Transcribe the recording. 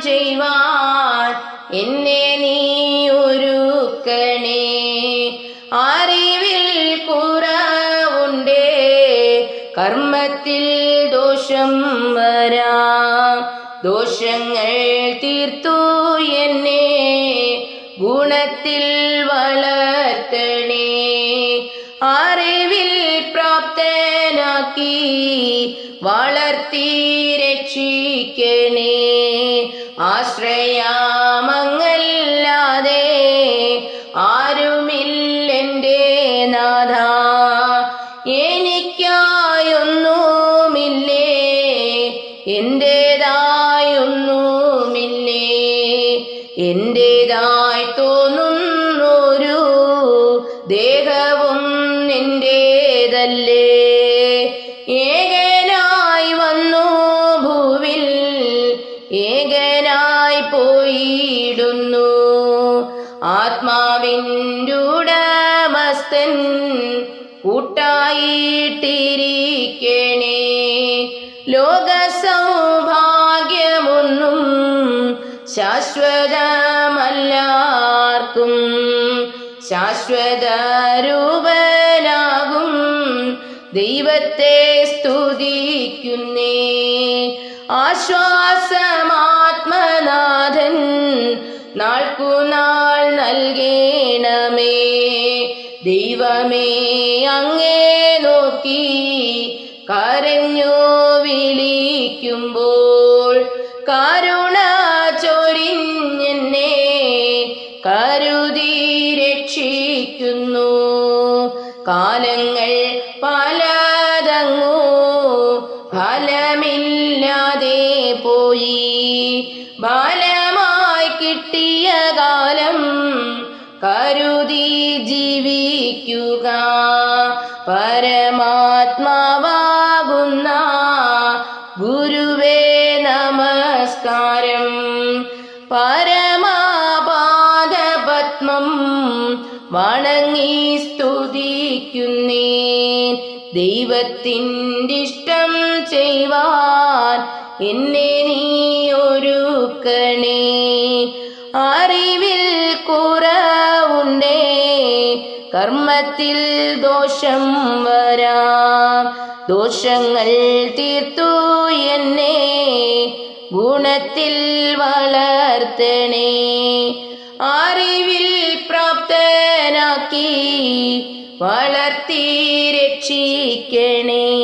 ചെയ്യുവാൻ എന്നെ നീ ഒരുക്കണേ. അറിവിൽ കുറവുണ്ടേ കർമ്മത്തിൽ ദോഷം വരാം. ദോഷങ്ങൾ തീർത്തു എന്നെ ഗുണത്തിൽ വളർത്തണേ. അറിവിൽ പ്രാപ്തനാക്കി വളർത്തി രക്ഷിക്കണേ ആശ്രയാമങ്ങല്ലാതെ ആരുമില്ലെന്റെ നാഥ. എനിക്കായൊന്നുമില്ലേ? എന്റെതായൊന്നുമില്ലേ? എന്റെതായി തോന്നുന്നൊരു ദേഹവും നിന്റേതല്ലേ ഏകനായി പോയിടുന്നു. ആത്മാവിന്റെ ഉടമസ്ഥൻ കൂട്ടായിട്ടിരിക്കണേ. ലോക സൗഭാഗ്യമൊന്നും ശാശ്വതമല്ലാർക്കും ശാശ്വത രൂപനാകും ദൈവത്തെ സ്തുതിക്കുന്നേ. ആശ്വാസമാത്മനാഥൻ നാൾക്കുനാൾ നൽകേണമേ. ദൈവമേ അങ്ങേ നോക്കി കരഞ്ഞു വിളിക്കുമ്പോൾ കരുണ ചൊരിഞ്ഞെന്നെ കരുതി രക്ഷിക്കുന്നു. കാലങ്ങൾ പോയി. ബാലമായി കിട്ടിയ കാലം കരുതി ജീവിക്കുക. പരമാത്മാവാകുന്ന ഗുരുവേ നമസ്കാരം. പരമാപാദപത്മം വണങ്ങി സ്തുതിക്കുന്നേ ദൈവത്തിന്റെ ഇഷ്ടം ചെയ്യുവാൻ എന്നെ നീ ഒരുക്കണേ. അറിവിൽ കുറവുണ്ടേ കർമ്മത്തിൽ ദോഷം വരാം. ദോഷങ്ങൾ തീർത്തു എന്നെ ഗുണത്തിൽ വളർത്തണേ. പ്രാപ്തനാക്കി വളർത്തി രക്ഷിക്കണേ.